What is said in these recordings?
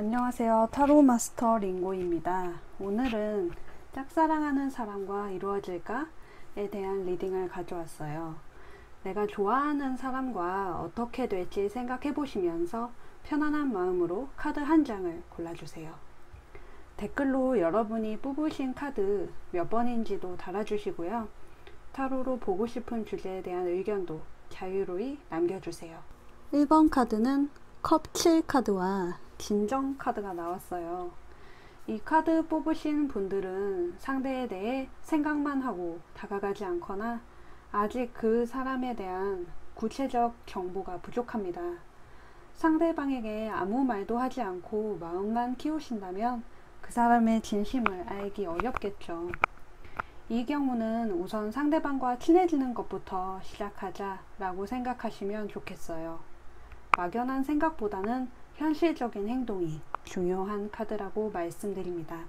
안녕하세요. 타로 마스터 링고입니다. 오늘은 짝사랑하는 사람과 이루어질까에 대한 리딩을 가져왔어요. 내가 좋아하는 사람과 어떻게 될지 생각해 보시면서 편안한 마음으로 카드 한 장을 골라주세요. 댓글로 여러분이 뽑으신 카드 몇 번인지도 달아주시고요. 타로로 보고 싶은 주제에 대한 의견도 자유로이 남겨주세요. 1번 카드는 컵 7 카드와 진정 카드가 나왔어요. 이 카드 뽑으신 분들은 상대에 대해 생각만 하고 다가가지 않거나 아직 그 사람에 대한 구체적 정보가 부족합니다. 상대방에게 아무 말도 하지 않고 마음만 키우신다면 그 사람의 진심을 알기 어렵겠죠. 이 경우는 우선 상대방과 친해지는 것부터 시작하자라고 생각하시면 좋겠어요. 막연한 생각보다는 현실적인 행동이 중요한 카드라고 말씀드립니다.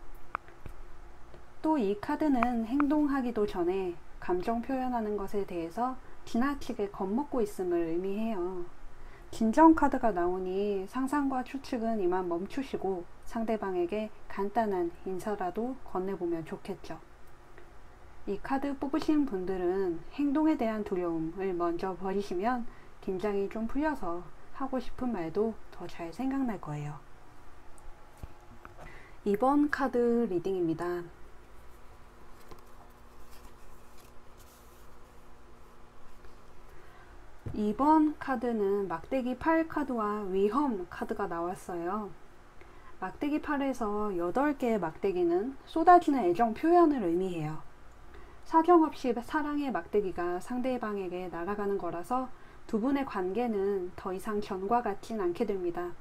또 이 카드는 행동하기도 전에 감정 표현하는 것에 대해서 지나치게 겁먹고 있음을 의미해요. 진정 카드가 나오니 상상과 추측은 이만 멈추시고 상대방에게 간단한 인사라도 건네보면 좋겠죠. 이 카드 뽑으신 분들은 행동에 대한 두려움을 먼저 버리시면 긴장이 좀 풀려서 하고 싶은 말도 더 잘 생각날 거예요. 2번 카드 리딩입니다. 이번 카드는 막대기 8 카드와 위험 카드가 나왔어요. 막대기 8에서 8개의 막대기는 쏟아지는 애정 표현을 의미해요. 사정없이 사랑의 막대기가 상대방에게 날아가는 거라서 두 분의 관계는 더 이상 전과 같진 않게 됩니다.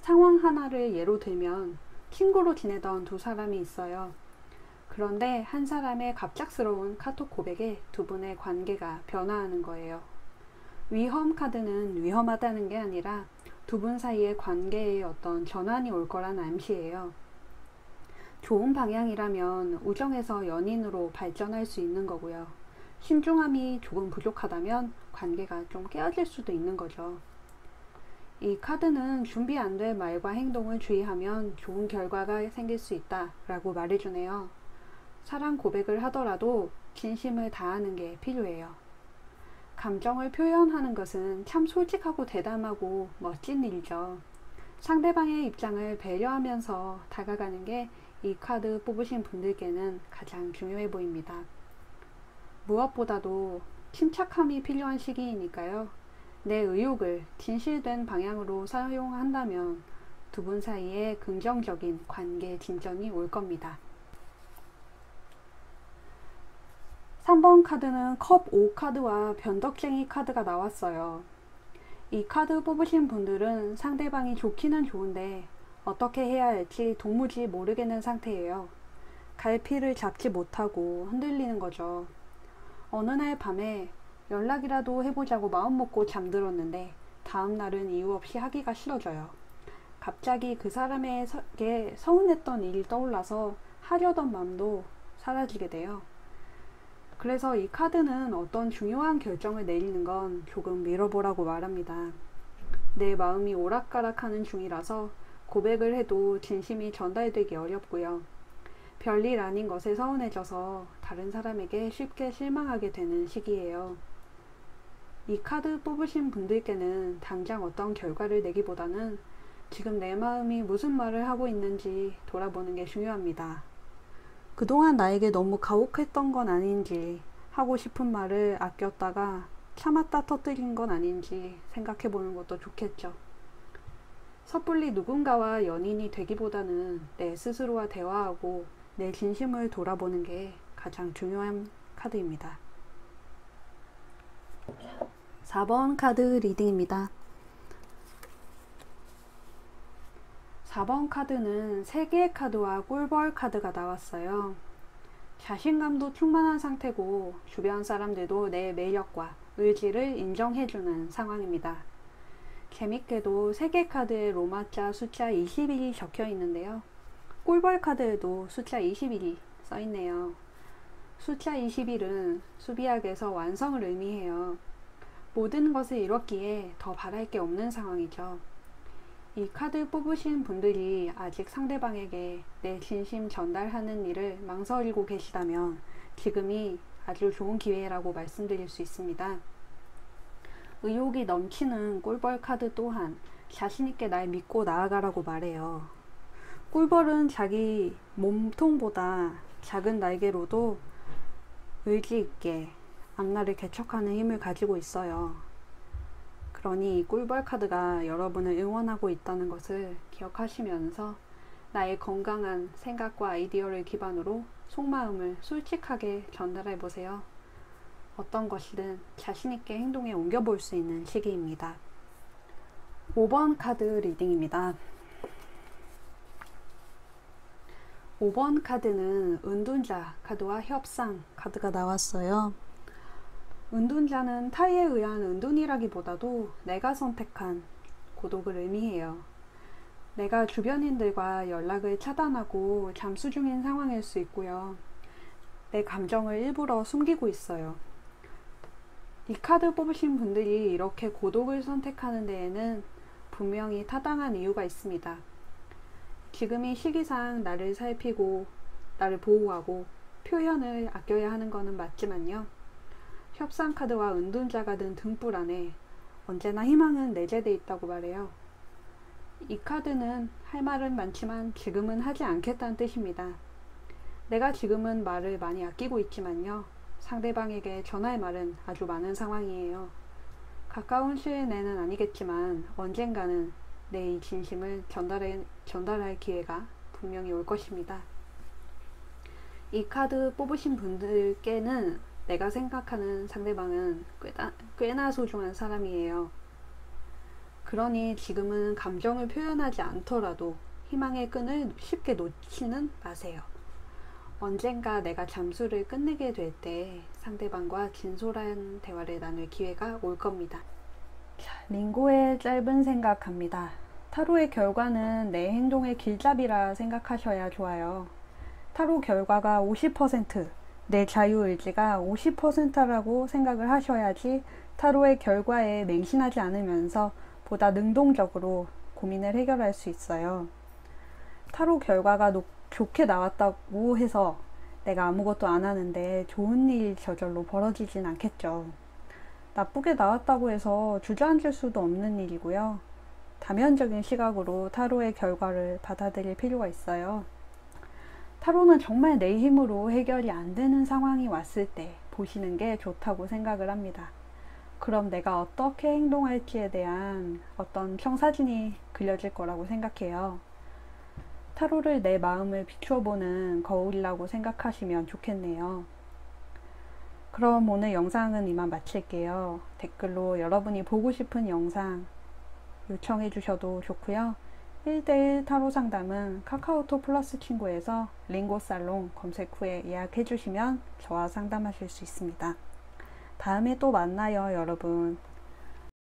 상황 하나를 예로 들면 친구로 지내던 두 사람이 있어요. 그런데 한 사람의 갑작스러운 카톡 고백에 두 분의 관계가 변화하는 거예요. 위험 카드는 위험하다는 게 아니라 두 분 사이의 관계에 어떤 전환이 올 거란 암시예요. 좋은 방향이라면 우정에서 연인으로 발전할 수 있는 거고요. 신중함이 조금 부족하다면 관계가 좀 깨어질 수도 있는 거죠. 이 카드는 준비 안 될 말과 행동을 주의하면 좋은 결과가 생길 수 있다 라고 말해주네요. 사랑 고백을 하더라도 진심을 다하는 게 필요해요. 감정을 표현하는 것은 참 솔직하고 대담하고 멋진 일이죠. 상대방의 입장을 배려하면서 다가가는 게 이 카드 뽑으신 분들께는 가장 중요해 보입니다. 무엇보다도 침착함이 필요한 시기이니까요. 내 의욕을 진실된 방향으로 사용한다면 두 분 사이에 긍정적인 관계 진전이 올 겁니다. 3번 카드는 컵 5 카드와 변덕쟁이 카드가 나왔어요. 이 카드 뽑으신 분들은 상대방이 좋기는 좋은데 어떻게 해야 할지 도무지 모르겠는 상태예요. 갈피를 잡지 못하고 흔들리는 거죠. 어느 날 밤에 연락이라도 해보자고 마음먹고 잠들었는데 다음날은 이유 없이 하기가 싫어져요. 갑자기 그 사람에게 서운했던 일이 떠올라서 하려던 마음도 사라지게 돼요. 그래서 이 카드는 어떤 중요한 결정을 내리는 건 조금 미뤄보라고 말합니다. 내 마음이 오락가락하는 중이라서 고백을 해도 진심이 전달되기 어렵고요. 별일 아닌 것에 서운해져서 다른 사람에게 쉽게 실망하게 되는 시기예요. 이 카드 뽑으신 분들께는 당장 어떤 결과를 내기보다는 지금 내 마음이 무슨 말을 하고 있는지 돌아보는 게 중요합니다. 그동안 나에게 너무 가혹했던 건 아닌지 하고 싶은 말을 아꼈다가 참았다 터뜨린 건 아닌지 생각해 보는 것도 좋겠죠. 섣불리 누군가와 연인이 되기보다는 내 스스로와 대화하고 내 진심을 돌아보는 게 가장 중요한 카드입니다. 4번 카드 리딩입니다. 4번 카드는 3개의 카드와 꿀벌 카드가 나왔어요. 자신감도 충만한 상태고 주변 사람들도 내 매력과 의지를 인정해주는 상황입니다. 재밌게도 3개 카드에 로마자 숫자 21이 적혀 있는데요. 꿀벌 카드에도 숫자 21이 써 있네요. 숫자 21은 수비학에서 완성을 의미해요. 모든 것을 이뤘기에 더 바랄 게 없는 상황이죠. 이 카드 뽑으신 분들이 아직 상대방에게 내 진심 전달하는 일을 망설이고 계시다면 지금이 아주 좋은 기회라고 말씀드릴 수 있습니다. 의욕이 넘치는 꿀벌 카드 또한 자신있게 날 믿고 나아가라고 말해요. 꿀벌은 자기 몸통보다 작은 날개로도 의지 있게 앞날을 개척하는 힘을 가지고 있어요. 그러니 꿀벌 카드가 여러분을 응원하고 있다는 것을 기억하시면서 나의 건강한 생각과 아이디어를 기반으로 속마음을 솔직하게 전달해 보세요. 어떤 것이든 자신있게 행동에 옮겨볼 수 있는 시기입니다. 5번 카드 리딩입니다. 5번 카드는 은둔자 카드와 협상 카드가 나왔어요. 은둔자는 타의에 의한 은둔이라기보다도 내가 선택한 고독을 의미해요. 내가 주변인들과 연락을 차단하고 잠수 중인 상황일 수 있고요. 내 감정을 일부러 숨기고 있어요. 이 카드 뽑으신 분들이 이렇게 고독을 선택하는 데에는 분명히 타당한 이유가 있습니다. 지금 이 시기상 나를 살피고 나를 보호하고 표현을 아껴야 하는 것은 맞지만요. 협상 카드와 은둔자가 든 등불 안에 언제나 희망은 내재돼 있다고 말해요. 이 카드는 할 말은 많지만 지금은 하지 않겠다는 뜻입니다. 내가 지금은 말을 많이 아끼고 있지만요. 상대방에게 전할 말은 아주 많은 상황이에요. 가까운 시일 내는 아니겠지만 언젠가는 내 이 진심을 전달해, 전달할 기회가 분명히 올 것입니다. 이 카드 뽑으신 분들께는 내가 생각하는 상대방은 꽤나, 꽤나 소중한 사람이에요. 그러니 지금은 감정을 표현하지 않더라도 희망의 끈을 쉽게 놓지는 마세요. 언젠가 내가 잠수를 끝내게 될 때 상대방과 진솔한 대화를 나눌 기회가 올 겁니다. 자, 링고의 짧은 생각합니다. 타로의 결과는 내 행동의 길잡이라 생각하셔야 좋아요. 타로 결과가 50%, 내 자유의지가 50%라고 생각을 하셔야지 타로의 결과에 맹신하지 않으면서 보다 능동적으로 고민을 해결할 수 있어요. 타로 결과가 높, 좋게 나왔다고 해서 내가 아무것도 안 하는데 좋은 일 저절로 벌어지진 않겠죠. 나쁘게 나왔다고 해서 주저앉을 수도 없는 일이고요. 다면적인 시각으로 타로의 결과를 받아들일 필요가 있어요. 타로는 정말 내 힘으로 해결이 안 되는 상황이 왔을 때 보시는 게 좋다고 생각을 합니다. 그럼 내가 어떻게 행동할지에 대한 어떤 청사진이 그려질 거라고 생각해요. 타로를 내 마음을 비추어보는 거울이라고 생각하시면 좋겠네요. 그럼 오늘 영상은 이만 마칠게요. 댓글로 여러분이 보고 싶은 영상 요청해 주셔도 좋고요. 1대1 타로 상담은 카카오톡 플러스 친구에서 링고 살롱 검색 후에 예약해 주시면 저와 상담하실 수 있습니다. 다음에 또 만나요, 여러분.